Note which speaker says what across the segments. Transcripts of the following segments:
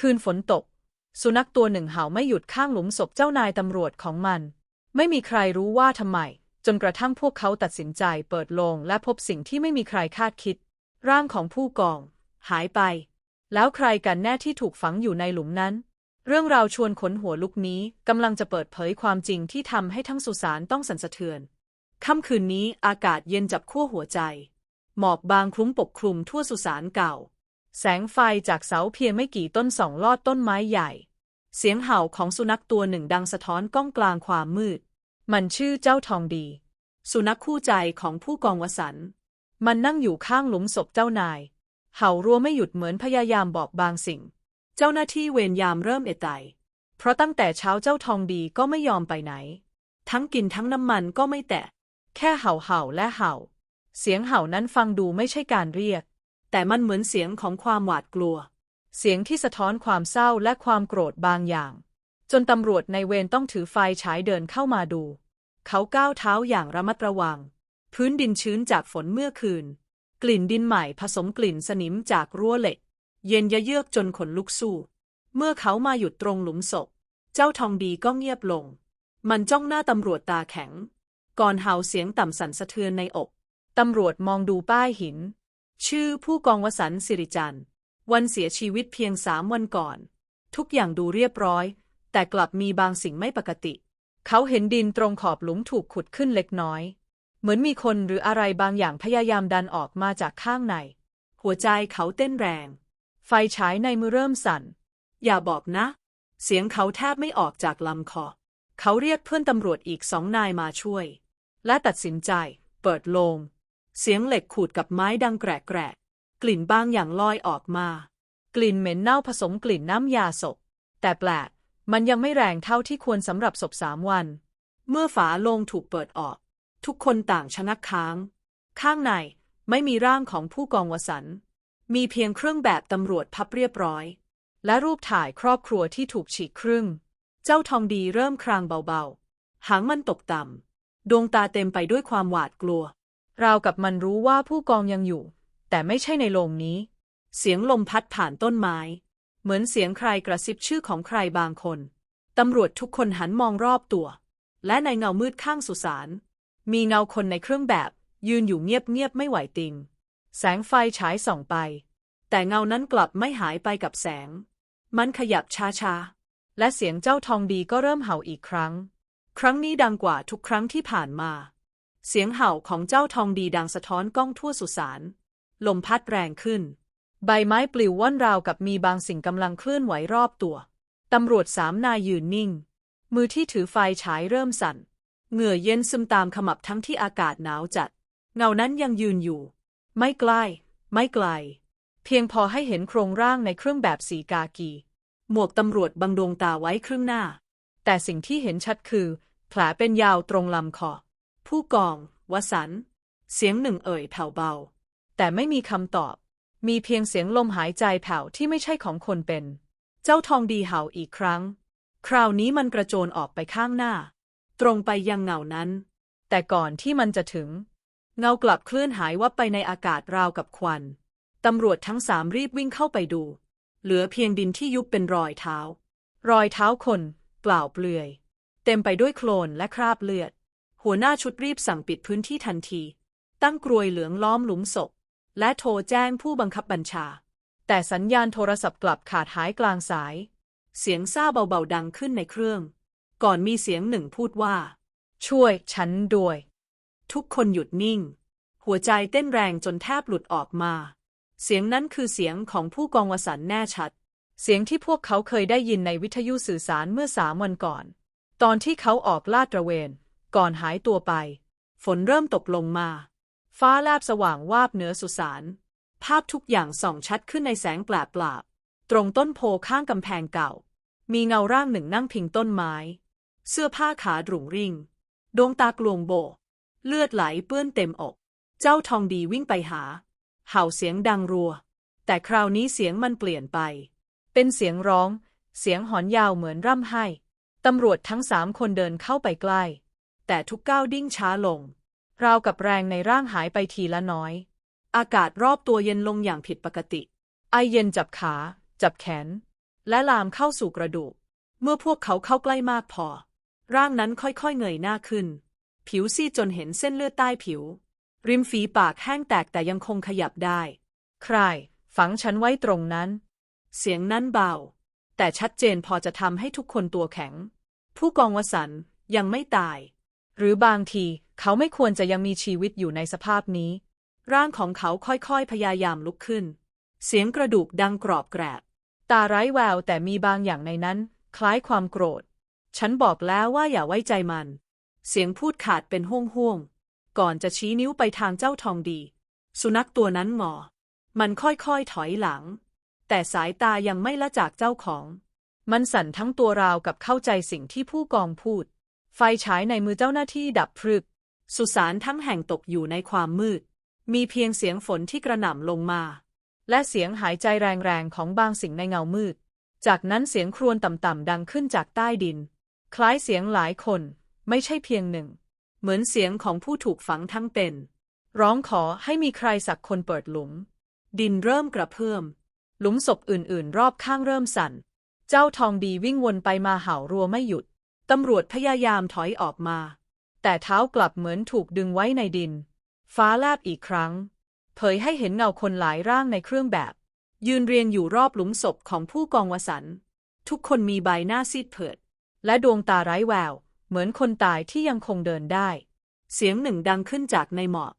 Speaker 1: คืนฝนตก สุนัขตัวหนึ่งเห่าไม่หยุดข้างหลุมศพเจ้านายตำรวจของมัน ไม่มีใครรู้ว่าทำไม จนกระทั่งพวกเขาตัดสินใจเปิดโลงและพบสิ่งที่ไม่มีใครคาดคิด ร่างของผู้กอง หายไป แล้วใครกันแน่ที่ถูกฝังอยู่ในหลุมนั้น เรื่องราวชวนขนหัวลุกนี้กำลังจะเปิดเผยความจริงที่ทำให้ทั้งสุสานต้องสั่นสะเทือนค่ำคืนนี้อากาศเย็นจับขั้วหัวใจ หมอกบางคลุ้มปกคลุมทั่วสุสานเก่า แสงไฟจากเสาเพียงไม่กี่ต้นส่องลอดต้นไม้ใหญ่ เสียงเห่าของสุนัขตัวหนึ่งดังสะท้อนก้องกลางความมืด มันชื่อเจ้าทองดี สุนัขคู่ใจของผู้กองวสัน มันนั่งอยู่ข้างหลุมศพเจ้านาย เห่ารัวไม่หยุดเหมือนพยายามบอกบางสิ่ง เจ้าหน้าที่เวรยามเริ่มเอะใจเพราะตั้งแต่เช้าเจ้าทองดีก็ไม่ยอมไปไหน ทั้งกินทั้งน้ำมันก็ไม่แตะ แค่เห่าเห่าและเห่า เสียงเห่านั้นฟังดูไม่ใช่การเรียก แต่มันเหมือนเสียงของความหวาดกลัว เสียงที่สะท้อนความเศร้าและความโกรธบางอย่าง จนตำรวจในเวรต้องถือไฟฉายเดินเข้ามาดู เขาก้าวเท้าอย่างระมัดระวัง พื้นดินชื้นจากฝนเมื่อคืน กลิ่นดินใหม่ผสมกลิ่นสนิมจากรั้วเหล็ก เย็นยะเยือกจนขนลุกสู้ เมื่อเขามาหยุดตรงหลุมศพ เจ้าทองดีก็เงียบลง มันจ้องหน้าตำรวจตาแข็ง ก่อนเห่าเสียงต่ำสั่นสะเทือนในอกตำรวจมองดูป้ายหิน ชื่อผู้กองวสันต์สิริจันทร์ วันเสียชีวิตเพียงสามวันก่อน ทุกอย่างดูเรียบร้อย แต่กลับมีบางสิ่งไม่ปกติ เขาเห็นดินตรงขอบหลุมถูกขุดขึ้นเล็กน้อย เหมือนมีคนหรืออะไรบางอย่างพยายามดันออกมาจากข้างใน หัวใจเขาเต้นแรง ไฟฉายในมือเริ่มสั่น อย่าบอกนะ เสียงเขาแทบไม่ออกจากลำคอ เขาเรียกเพื่อนตำรวจอีกสองนายมาช่วย และตัดสินใจ เปิดโลง เสียงเหล็กขูดกับไม้ดังแกรกแกรกกลิ่นบางอย่างลอยออกมา กลิ่นเหม็นเน่าผสมกลิ่นน้ำยาศพ แต่แปลก มันยังไม่แรงเท่าที่ควรสำหรับศพสามวัน เมื่อฝาโลงถูกเปิดออก ทุกคนต่างชะงักค้าง ข้างในไม่มีร่างของผู้กองวสัน มีเพียงเครื่องแบบตำรวจพับเรียบร้อย และรูปถ่ายครอบครัวที่ถูกฉีกครึ่ง เจ้าทองดีเริ่มครางเบาๆ หางมันตกต่ำ ดวงตาเต็มไปด้วยความหวาดกลัว ราวกับมันรู้ว่าผู้กองยังอยู่ แต่ไม่ใช่ในโรงนี้ เสียงลมพัดผ่านต้นไม้ เหมือนเสียงใครกระซิบชื่อของใครบางคน ตำรวจทุกคนหันมองรอบตัว และในเงามืดข้างสุสาน มีเงาคนในเครื่องแบบ ยืนอยู่เงียบๆไม่ไหวติง แสงไฟฉายส่องไป แต่เงานั้นกลับไม่หายไปกับแสง มันขยับช้าๆและเสียงเจ้าทองดีก็เริ่มเห่าอีกครั้ง ครั้งนี้ดังกว่าทุกครั้งที่ผ่านมา เสียงเห่าของเจ้าทองดีดังสะท้อนก้องทั่วสุสาน ลมพัดแรงขึ้น ใบไม้ปลิวว่อนราวกับมีบางสิ่งกำลังเคลื่อนไหวรอบตัว ตำรวจสามนายยืนนิ่ง มือที่ถือไฟฉายเริ่มสั่น เหงื่อเย็นซึมตามขมับทั้งที่อากาศหนาวจัด เงานั้นยังยืนอยู่ ไม่ใกล้ ไม่ไกล เพียงพอให้เห็นโครงร่างในเครื่องแบบสีกากี หมวกตำรวจบังดวงตาไว้ครึ่งหน้า แต่สิ่งที่เห็นชัดคือแผลเป็นยาวตรงลำคอ ผู้กอง วสัน เสียงหนึ่งเอ่ยแผ่วเบา แต่ไม่มีคำตอบ มีเพียงเสียงลมหายใจแผ่วที่ไม่ใช่ของคนเป็น เจ้าทองดีเห่าอีกครั้ง คราวนี้มันกระโจนออกไปข้างหน้า ตรงไปยังเงานั้น แต่ก่อนที่มันจะถึง เงากลับเคลื่อนหายวับไปในอากาศราวกับควันตำรวจทั้งสามรีบวิ่งเข้าไปดู เหลือเพียงดินที่ยุบเป็นรอยเท้า รอยเท้าคน เปล่าเปลือย เต็มไปด้วยโคลนและคราบเลือด หัวหน้าชุดรีบสั่งปิดพื้นที่ทันที ตั้งกรวยเหลืองล้อมหลุมศพ และโทรแจ้งผู้บังคับบัญชา แต่สัญญาณโทรศัพท์กลับขาดหายกลางสาย เสียงซ่าเบาๆดังขึ้นในเครื่อง ก่อนมีเสียงหนึ่งพูดว่า ช่วยฉันด้วย ทุกคนหยุดนิ่ง หัวใจเต้นแรงจนแทบหลุดออกมา เสียงนั้นคือเสียงของผู้กองวสันแน่ชัด เสียงที่พวกเขาเคยได้ยินในวิทยุสื่อสารเมื่อสามวันก่อน ตอนที่เขาออกลาดตระเวน ก่อนหายตัวไป ฝนเริ่มตกลงมา ฟ้าแลบสว่างวาบเหนือสุสาน ภาพทุกอย่างส่องชัดขึ้นในแสงแปลปลาบตรงต้นโพข้างกำแพงเก่า มีเงาร่างหนึ่งนั่งพิงต้นไม้ เสื้อผ้าขาดรุงริ่ง ดวงตากลวงโบ เลือดไหลเปื้อนเต็มอก เจ้าทองดีวิ่งไปหา เห่าเสียงดังรัว แต่คราวนี้เสียงมันเปลี่ยนไป เป็นเสียงร้อง เสียงหอนยาวเหมือนร่ำไห้ตำรวจทั้งสามคนเดินเข้าไปใกล้ แต่ทุกก้าวดิ้งช้าลง ราวกับแรงในร่างหายไปทีละน้อย อากาศรอบตัวเย็นลงอย่างผิดปกติ ไอเย็นจับขา จับแขน
Speaker 2: และลามเข้าสู่กระดูก เมื่อพวกเขาเข้าใกล้มากพอ ร่างนั้นค่อยๆเงยหน้าขึ้น ผิวซีดจนเห็นเส้นเลือดใต้ผิว ริมฝีปากแห้งแตกแต่ยังคงขยับได้
Speaker 1: ใคร ฝังฉันไว้ตรงนั้น
Speaker 2: เสียงนั้นเบา แต่ชัดเจนพอจะทำให้ทุกคนตัวแข็ง ผู้กองวสันยังไม่ตาย
Speaker 1: หรือบางทีเขาไม่ควรจะยังมีชีวิตอยู่ในสภาพนี้
Speaker 2: ร่างของเขาค่อยๆ พยายามลุกขึ้น เสียงกระดูกดังกรอบแกรบ
Speaker 1: ตาไร้แววแต่มีบางอย่างในนั้น คล้ายความโกรธ
Speaker 2: ฉันบอกแล้วว่าอย่าไว้ใจมัน เสียงพูดขาดเป็นห่วงๆ ก่อนจะชี้นิ้วไปทางเจ้าทองดี สุนัขตัวนั้นหงอมันค่อยๆ ถอยหลัง แต่สายตายังไม่ละจากเจ้าของ
Speaker 1: มันสั่นทั้งตัวราวกับเข้าใจสิ่งที่ผู้กองพูด ไฟฉายในมือเจ้าหน้าที่ดับพรึก
Speaker 2: สุสานทั้งแห่งตกอยู่ในความมืด มีเพียงเสียงฝนที่กระหน่ำลงมา
Speaker 1: และเสียงหายใจแรงๆของบางสิ่งในเงามืด จากนั้นเสียงครวญต่ำๆดังขึ้นจากใต้ดิน คล้ายเสียงหลายคน ไม่ใช่เพียงหนึ่ง
Speaker 2: เหมือนเสียงของผู้ถูกฝังทั้งเป็น
Speaker 1: ร้องขอให้มีใครสักคนเปิดหลุม
Speaker 2: ดินเริ่มกระเพื่อม
Speaker 1: หลุมศพอื่นๆ รอบข้างเริ่มสั่น เจ้าทองดีวิ่งวนไปมาเห่ารัวไม่หยุด
Speaker 2: ตำรวจพยายามถอยออกมา
Speaker 1: แต่เท้ากลับเหมือนถูกดึงไว้ในดิน ฟ้าแลบอีกครั้ง เผยให้เห็นเงาคนหลายร่างในเครื่องแบบ
Speaker 2: ยืนเรียงอยู่รอบหลุมศพของผู้กองวสันทุกคนมีใบหน้าซีดเผิด
Speaker 1: และดวงตาไร้แวว เหมือนคนตายที่ยังคงเดินได้
Speaker 2: เสียงหนึ่งดังขึ้นจากในหมอก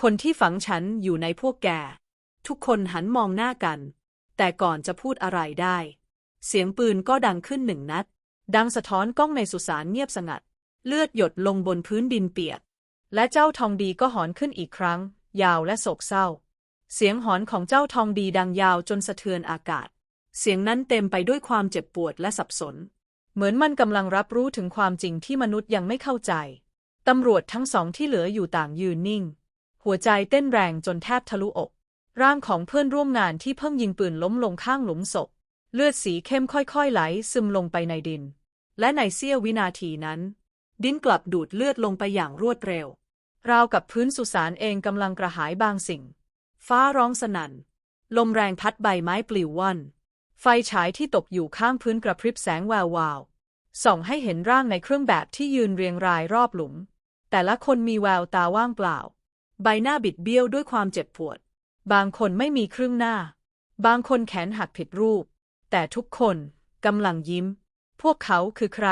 Speaker 2: คนที่ฝังฉันอยู่ในพวกแก ทุกคนหันมองหน้ากัน แต่ก่อนจะพูดอะไรได้ เสียงปืนก็ดังขึ้นหนึ่งนัด ดังสะท้อนกล้องในสุสานเงียบสงัด เลือดหยดลงบนพื้นดินเปียก
Speaker 1: และเจ้าทองดีก็หอนขึ้นอีกครั้ง ยาวและโศกเศร้า เสียงหอนของเจ้าทองดีดังยาวจนสะเทือนอากาศ เสียงนั้นเต็มไปด้วยความเจ็บปวดและสับสน เหมือนมันกำลังรับรู้ถึงความจริงที่มนุษย์ยังไม่เข้าใจ ตำรวจทั้งสองที่เหลืออยู่ต่างยืนนิ่ง หัวใจเต้นแรงจนแทบทะลุอก ร่างของเพื่อนร่วมงานที่เพิ่งยิงปืนล้มลงข้างหลุมศพ เลือดสีเข้มค่อยๆไหลซึมลงไปในดิน และในเสี้ยววินาทีนั้น ดินกลับดูดเลือดลงไปอย่างรวดเร็ว ราวกับพื้นสุสานเองกำลังกระหายบางสิ่ง ฟ้าร้องสนั่น ลมแรงพัดใบไม้ปลิวว่อนไฟฉายที่ตกอยู่ข้างพื้นกระพริบแสงแวววาว ส่องให้เห็นร่างในเครื่องแบบที่ยืนเรียงรายรอบหลุม แต่ละคนมีแววตาว่างเปล่า ใบหน้าบิดเบี้ยวด้วยความเจ็บปวด บางคนไม่มีครึ่งหน้า บางคนแขนหักผิดรูป แต่ทุกคนกำลังยิ้ม พวกเขาคือใคร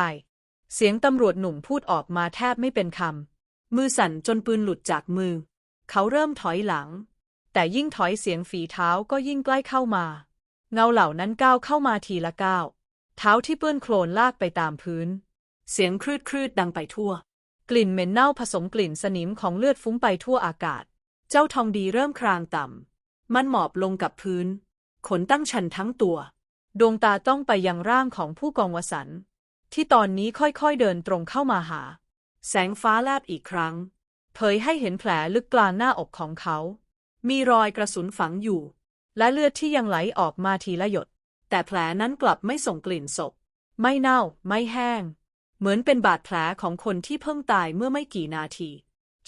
Speaker 1: เสียงตำรวจหนุ่มพูดออกมาแทบไม่เป็นคำ มือสั่นจนปืนหลุดจากมือ เขาเริ่มถอยหลัง แต่ยิ่งถอยเสียงฝีเท้าก็ยิ่งใกล้เข้ามา เงาเหล่านั้นก้าวเข้ามาทีละก้าวเท้าที่เปื้อนโคลนลากไปตามพื้น เสียงครืดครืดดังไปทั่ว กลิ่นเหม็นเน่าผสมกลิ่นสนิมของเลือดฟุ้งไปทั่วอากาศ เจ้าทองดีเริ่มครางต่ำมันหมอบลงกับพื้น ขนตั้งชันทั้งตัว ดวงตาต้องไปยังร่างของผู้กองวสันที่ตอนนี้ค่อยๆเดินตรงเข้ามาหา แสงฟ้าแลบอีกครั้ง เผยให้เห็นแผลลึกกลางหน้าอกของเขา มีรอยกระสุนฝังอยู่ และเลือดที่ยังไหลออกมาทีละหยด แต่แผลนั้นกลับไม่ส่งกลิ่นศพ ไม่เน่า ไม่แห้ง เหมือนเป็นบาดแผลของคนที่เพิ่งตายเมื่อไม่กี่นาที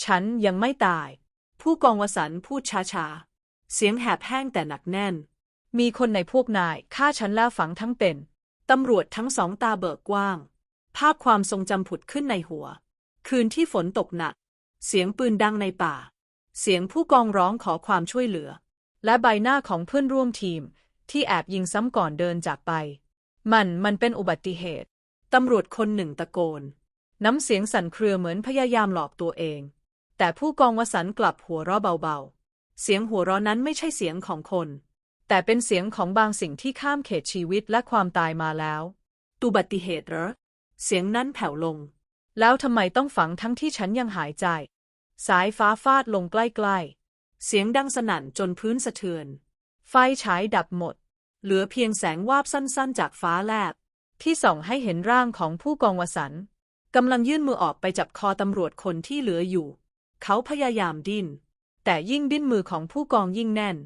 Speaker 1: ฉันยังไม่ตาย ผู้กองวสันพูดช้าๆ เสียงแหบแห้งแต่หนักแน่น มีคนในพวกนายฆ่าฉันแล้วฝังทั้งเป็นตำรวจทั้งสองตาเบิกกว้าง ภาพความทรงจำผุดขึ้นในหัว คืนที่ฝนตกหนัก เสียงปืนดังในป่า เสียงผู้กองร้องขอความช่วยเหลือ และใบหน้าของเพื่อนร่วมทีม ที่แอบยิงซ้ำก่อนเดินจากไป มันมันเป็นอุบัติเหตุ ตำรวจคนหนึ่งตะโกน น้ำเสียงสั่นเครือเหมือนพยายามหลอกตัวเอง แต่ผู้กองวสันกลับหัวเราะเบาๆ เสียงหัวเราะนั้นไม่ใช่เสียงของคน แต่เป็นเสียงของบางสิ่งที่ข้ามเขตชีวิตและความตายมาแล้วอุบัติเหตุเหรอ เสียงนั้นแผ่วลง แล้วทำไมต้องฝังทั้งที่ฉันยังหายใจ สายฟ้าฟาดลงใกล้ๆ เสียงดังสนั่นจนพื้นสะเทือน ไฟฉายดับหมด เหลือเพียงแสงวาบสั้นๆ จากฟ้าแลบ ที่ส่องให้เห็นร่างของผู้กองวสันต์กำลังยื่นมือออกไปจับคอตำรวจคนที่เหลืออยู่ เขาพยายามดิ้น แต่ยิ่งดิ้นมือของผู้กองยิ่งแน่น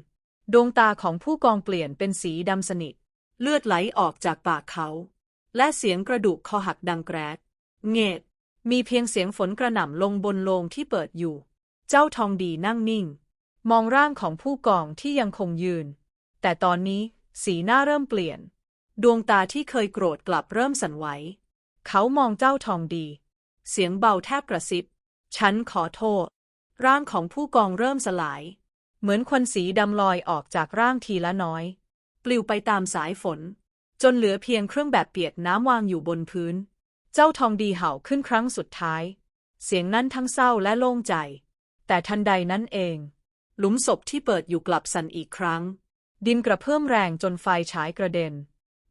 Speaker 1: ดวงตาของผู้กองเปลี่ยนเป็นสีดำสนิท เลือดไหลออกจากปากเขา และเสียงกระดูกคอหักดังแกรกเงดมีเพียงเสียงฝนกระหน่ำลงบนโลงที่เปิดอยู่ เจ้าทองดีนั่งนิ่ง มองร่างของผู้กองที่ยังคงยืน แต่ตอนนี้สีหน้าเริ่มเปลี่ยน
Speaker 2: ดวงตาที่เคยโกรธกลับเริ่มสั่นไหว
Speaker 1: เขามองเจ้าทองดี
Speaker 2: เสียงเบาแทบกระซิบ ฉันขอโทษ ร่างของผู้กองเริ่มสลาย
Speaker 1: เหมือนควันสีดำลอยออกจากร่างทีละน้อย
Speaker 2: ปลิวไปตามสายฝน จนเหลือเพียงเครื่องแบบเปียกน้ำวางอยู่บนพื้น
Speaker 1: เจ้าทองดีเห่าขึ้นครั้งสุดท้าย เสียงนั้นทั้งเศร้าและโล่งใจ แต่ทันใดนั้นเอง
Speaker 2: หลุมศพที่เปิดอยู่กลับสั่นอีกครั้ง
Speaker 1: ดินกระเพื่อมแรงจนไฟฉายกระเด็น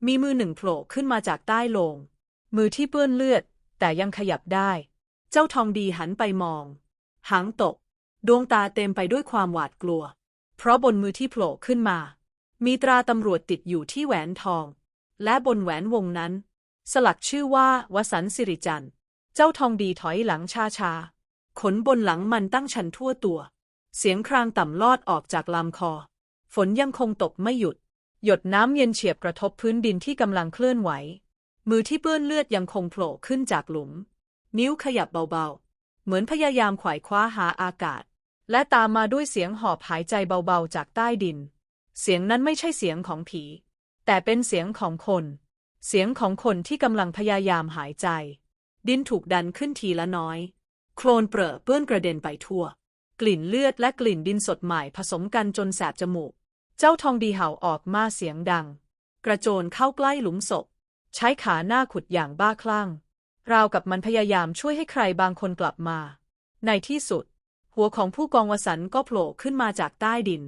Speaker 2: มีมือหนึ่งโผล่ขึ้นมาจากใต้โลง
Speaker 1: มือที่เปื้อนเลือด แต่ยังขยับได้
Speaker 2: เจ้าทองดีหันไปมอง หางตก ดวงตาเต็มไปด้วยความหวาดกลัว เพราะบนมือที่โผล่ขึ้นมา มีตราตำรวจติดอยู่ที่แหวนทอง และบนแหวนวงนั้น สลักชื่อว่าวสันสิริจันทร์
Speaker 1: เจ้าทองดีถอยหลังช้าชา
Speaker 2: ขนบนหลังมันตั้งชันทั่วตัว เสียงครางต่ำลอดออกจากลำคอ ฝนยังคงตกไม่หยุด
Speaker 1: หยดน้ำเย็นเฉียบกระทบพื้นดินที่กำลังเคลื่อนไหว
Speaker 2: มือที่เปื้อนเลือดยังคงโผล่ขึ้นจากหลุม นิ้วขยับเบาๆ เหมือนพยายามขวายคว้าหาอากาศ
Speaker 1: และตามมาด้วยเสียงหอบหายใจเบาๆจากใต้ดิน เสียงนั้นไม่ใช่เสียงของผี แต่เป็นเสียงของคน เสียงของคนที่กำลังพยายามหายใจ
Speaker 2: ดินถูกดันขึ้นทีละน้อย โคลนเปรอะเปื้อนกระเด็นไปทั่ว กลิ่นเลือดและกลิ่นดินสดใหม่ผสมกันจนแสบจมูก
Speaker 1: เจ้าทองดีเห่าออกมาเสียงดัง
Speaker 2: กระโจนเข้าใกล้หลุมศพ
Speaker 1: ใช้ขาหน้าขุดอย่างบ้าคลั่ง ราวกับมันพยายามช่วยให้ใครบางคนกลับมา ในที่สุด หัวของผู้กองวสันก็โผล่ขึ้นมาจากใต้ดิน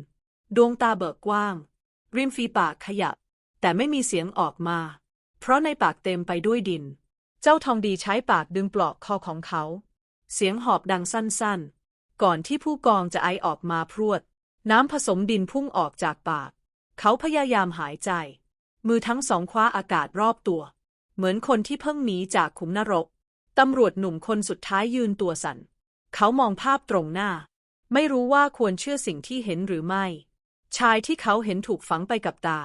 Speaker 1: ดวงตาเบิกกว้าง ริมฝีปากขยับ แต่ไม่มีเสียงออกมา เพราะในปากเต็มไปด้วยดิน เจ้าทองดีใช้ปากดึงปลอกคอของเขา
Speaker 2: เสียงหอบดังสั้นๆ ก่อนที่ผู้กองจะไอออกมาพรวด น้ำผสมดินพุ่งออกจากปาก เขาพยายามหายใจ มือทั้งสองคว้าอากาศรอบตัว เหมือนคนที่เพิ่งหนีจากขุมนรกตำรวจหนุ่มคนสุดท้ายยืนตัวสัน่น เขามองภาพตรงหน้า ไม่รู้ว่าควรเชื่อสิ่งที่เห็นหรือไม่ ชายที่เขาเห็นถูกฝังไปกับตา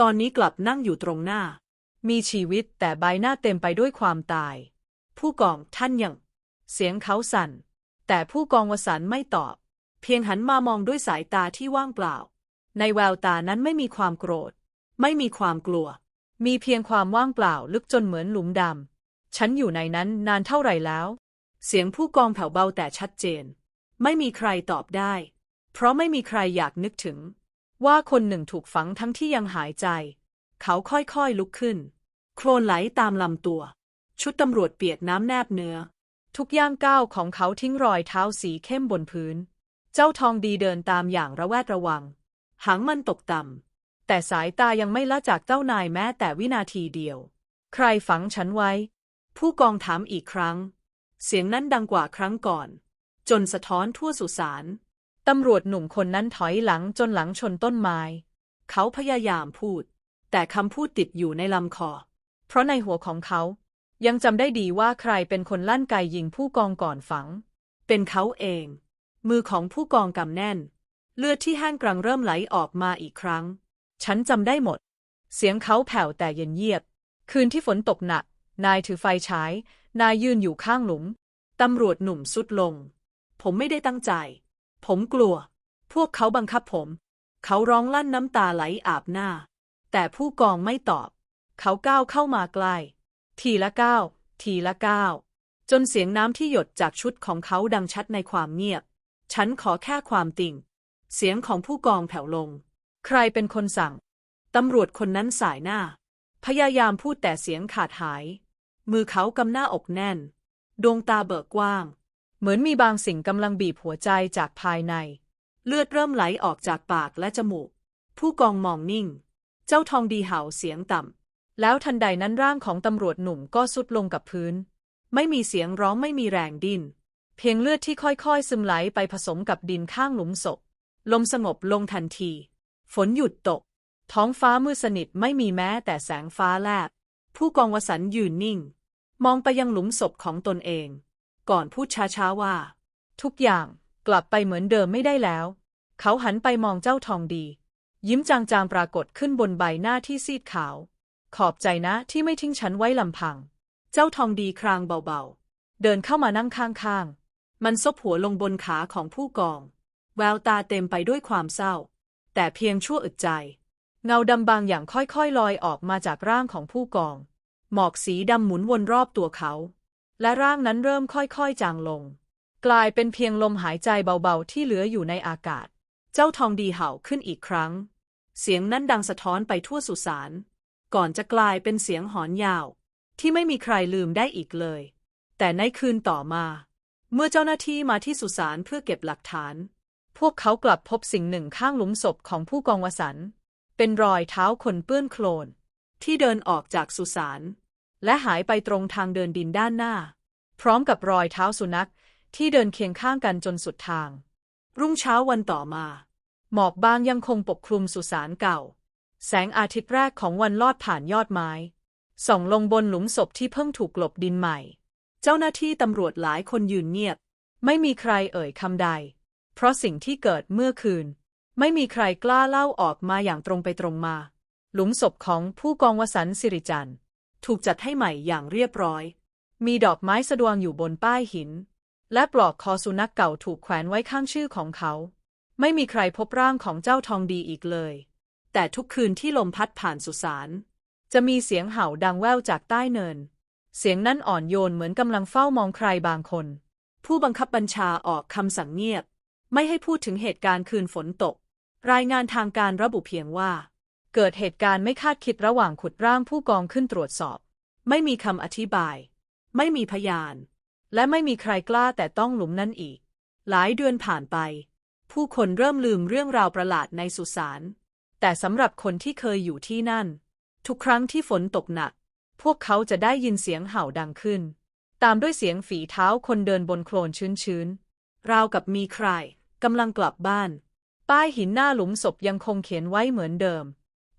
Speaker 2: ตอนนี้กลับนั่งอยู่ตรงหน้า
Speaker 1: มีชีวิตแต่ใบหน้าเต็มไปด้วยความตาย
Speaker 2: ผู้กองท่านยัง
Speaker 1: เสียงเขาสั่น แต่ผู้กองวสันไม่ตอบ
Speaker 2: เพียงหันมามองด้วยสายตาที่ว่างเปล่า ในแววตานั้นไม่มีความโกรธ ไม่มีความกลัว
Speaker 1: มีเพียงความว่างเปล่าลึกจนเหมือนหลุมดำฉันอยู่ในนั้นนานเท่าไหร่แล้ว
Speaker 2: เสียงผู้กองแผ่วเบาแต่ชัดเจน ไม่มีใครตอบได้ เพราะไม่มีใครอยากนึกถึง
Speaker 1: ว่าคนหนึ่งถูกฝังทั้งที่ยังหายใจ
Speaker 2: เขาค่อยๆลุกขึ้น โคลนไหลตามลำตัว ชุดตำรวจเปียกน้ำแนบเนื้อ
Speaker 1: ทุกย่างก้าวของเขาทิ้งรอยเท้าสีเข้มบนพื้น เจ้าทองดีเดินตามอย่างระแวดระวัง
Speaker 2: หางมันตกต่ำ
Speaker 1: แต่สายตายังไม่ละจากเจ้านายแม้แต่วินาทีเดียว ใครฝังฉันไว้
Speaker 2: ผู้กองถามอีกครั้ง เสียงนั้นดังกว่าครั้งก่อน จนสะท้อนทั่วสุสาน
Speaker 1: ตำรวจหนุ่มคนนั้นถอยหลังจนหลังชนต้นไม้
Speaker 2: เขาพยายามพูด แต่คำพูดติดอยู่ในลำคอ
Speaker 1: เพราะในหัวของเขา ยังจำได้ดีว่าใครเป็นคนลั่นไกยิงผู้กองก่อนฝัง
Speaker 2: เป็นเขาเอง มือของผู้กองกำแน่น เลือดที่แห้งกรังเริ่มไหลออกมาอีกครั้ง
Speaker 1: ฉันจำได้หมด เสียงเขาแผ่วแต่เย็นเยียบ คืนที่ฝนตกหนัก นายถือไฟฉาย นายยืนอยู่ข้างหลุม
Speaker 2: ตำรวจหนุ่มสุดลง ผมไม่ได้ตั้งใจ ผมกลัว พวกเขาบังคับผม เขาร้องลั่นน้ำตาไหลอาบหน้า แต่ผู้กองไม่ตอบ เขาก้าวเข้ามาใกล้ ทีละก้าว ทีละก้าว จนเสียงน้ำที่หยดจากชุดของเขาดังชัดในความเงียบ ฉันขอแค่ความติ่ง เสียงของผู้กองแผ่วลง
Speaker 1: ใครเป็นคนสั่ง
Speaker 2: ตำรวจคนนั้นสายหน้า พยายามพูดแต่เสียงขาดหาย มือเขากำหน้าอกแน่น ดวงตาเบิกกว้าง
Speaker 1: เหมือนมีบางสิ่งกำลังบีบหัวใจจากภายใน
Speaker 2: เลือดเริ่มไหลออกจากปากและจมูก ผู้กองมองนิ่ง เจ้าทองดีเห่าเสียงต่ำ
Speaker 1: แล้วทันใดนั้นร่างของตำรวจหนุ่มก็สุดลงกับพื้น
Speaker 2: ไม่มีเสียงร้องไม่มีแรงดิ้น
Speaker 1: เพียงเลือดที่ค่อยๆ ซึมไหลไปผสมกับดินข้างหลุมศพ
Speaker 2: ลมสงบลงทันที ฝนหยุดตก
Speaker 1: ท้องฟ้ามืดสนิทไม่มีแม้แต่แสงฟ้าแลบ
Speaker 2: ผู้กองวสันยืนนิ่ง มองไปยังหลุมศพของตนเอง ก่อนพูดช้าๆว่า
Speaker 1: ทุกอย่างกลับไปเหมือนเดิมไม่ได้แล้ว เขาหันไปมองเจ้าทองดี ยิ้มจางๆปรากฏขึ้นบนใบหน้าที่ซีดขาว ขอบใจนะที่ไม่ทิ้งฉันไว้ลำพัง
Speaker 2: เจ้าทองดีครางเบาๆ
Speaker 1: เดินเข้ามานั่งข้าง
Speaker 2: ๆ มันซบหัวลงบนขาของผู้กอง แววตาเต็มไปด้วยความเศร้า แต่เพียงชั่วอึดใจ
Speaker 1: เงาดำบางอย่างค่อยๆลอยออกมาจากร่างของผู้กอง
Speaker 2: หมอกสีดำหมุนวนรอบตัวเขา
Speaker 1: และร่างนั้นเริ่มค่อยๆจางลง กลายเป็นเพียงลมหายใจเบาๆที่เหลืออยู่ในอากาศ
Speaker 2: เจ้าทองดีเห่าขึ้นอีกครั้ง เสียงนั้นดังสะท้อนไปทั่วสุสาน ก่อนจะกลายเป็นเสียงหอนยาว ที่ไม่มีใครลืมได้อีกเลย แต่ในคืนต่อมา เมื่อเจ้าหน้าที่มาที่สุสานเพื่อเก็บหลักฐาน
Speaker 1: พวกเขากลับพบสิ่งหนึ่งข้างหลุมศพของผู้กองวสัน เป็นรอยเท้าคนเปื้อนโคลน
Speaker 2: ที่เดินออกจากสุสาน
Speaker 1: และหายไปตรงทางเดินดินด้านหน้า พร้อมกับรอยเท้าสุนัขที่เดินเคียงข้างกันจนสุดทาง
Speaker 2: รุ่งเช้าวันต่อมา
Speaker 1: หมอกบางยังคงปกคลุมสุสานเก่า แสงอาทิตย์แรกของวันลอดผ่านยอดไม้ ส่องลงบนหลุมศพที่เพิ่งถูกกลบดินใหม่
Speaker 2: เจ้าหน้าที่ตำรวจหลายคนยืนเงียบ
Speaker 1: ไม่มีใครเอ่ยคำใด เพราะสิ่งที่เกิดเมื่อคืน ไม่มีใครกล้าเล่าออกมาอย่างตรงไปตรงมา หลุมศพของผู้กองวสันสิริจันทร์
Speaker 2: ถูกจัดให้ใหม่อย่างเรียบร้อย
Speaker 1: มีดอกไม้สะดวงอยู่บนป้ายหิน และปลอกคอสุนัขเก่าถูกแขวนไว้ข้างชื่อของเขา ไม่มีใครพบร่างของเจ้าทองดีอีกเลย
Speaker 2: แต่ทุกคืนที่ลมพัดผ่านสุสาน
Speaker 1: จะมีเสียงเห่าดังแว่วจากใต้เนิน เสียงนั้นอ่อนโยนเหมือนกำลังเฝ้ามองใครบางคน
Speaker 2: ผู้บังคับบัญชาออกคำสั่งเงียบ ไม่ให้พูดถึงเหตุการณ์คืนฝนตก รายงานทางการระบุเพียงว่า
Speaker 1: เกิดเหตุการณ์ไม่คาดคิดระหว่างขุดร่างผู้กองขึ้นตรวจสอบ
Speaker 2: ไม่มีคำอธิบาย ไม่มีพยาน
Speaker 1: และไม่มีใครกล้าแต่ต้องหลุมนั้นอีก
Speaker 2: หลายเดือนผ่านไป ผู้คนเริ่มลืมเรื่องราวประหลาดในสุสาน
Speaker 1: แต่สำหรับคนที่เคยอยู่ที่นั่น ทุกครั้งที่ฝนตกหนัก พวกเขาจะได้ยินเสียงเห่าดังขึ้น ตามด้วยเสียงฝีเท้าคนเดินบนโคลนชื้นๆ
Speaker 2: ราวกับมีใครกำลังกลับบ้าน
Speaker 1: ป้ายหินหน้าหลุมศพยังคงเขียนไว้เหมือนเดิม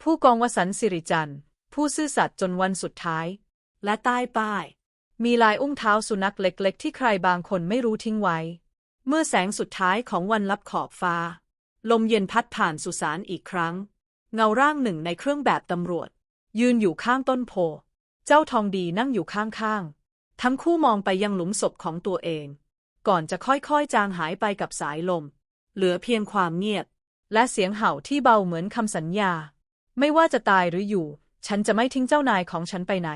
Speaker 1: ผู้กองวสันต์สิริจันทร์ ผู้ซื่อสัตย์จนวันสุดท้าย
Speaker 2: และใต้ป้าย
Speaker 1: มีลายอุ้งเท้าสุนัขเล็กๆ ที่ใครบางคนไม่รู้ทิ้งไว้
Speaker 2: เมื่อแสงสุดท้ายของวันลับขอบฟ้า ลมเย็นพัดผ่านสุสานอีกครั้ง เงาร่างหนึ่งในเครื่องแบบตำรวจ ยืนอยู่ข้างต้นโพ เจ้าทองดีนั่งอยู่ข้างๆ ทั้งคู่มองไปยังหลุมศพของตัวเอง ก่อนจะค่อยๆ จางหายไปกับสายลม เหลือเพียงความเงียบ
Speaker 1: และเสียงเห่าที่เบาเหมือนคำสัญญา ไม่ว่าจะตายหรืออยู่ ฉันจะไม่ทิ้งเจ้านายของฉันไปไหน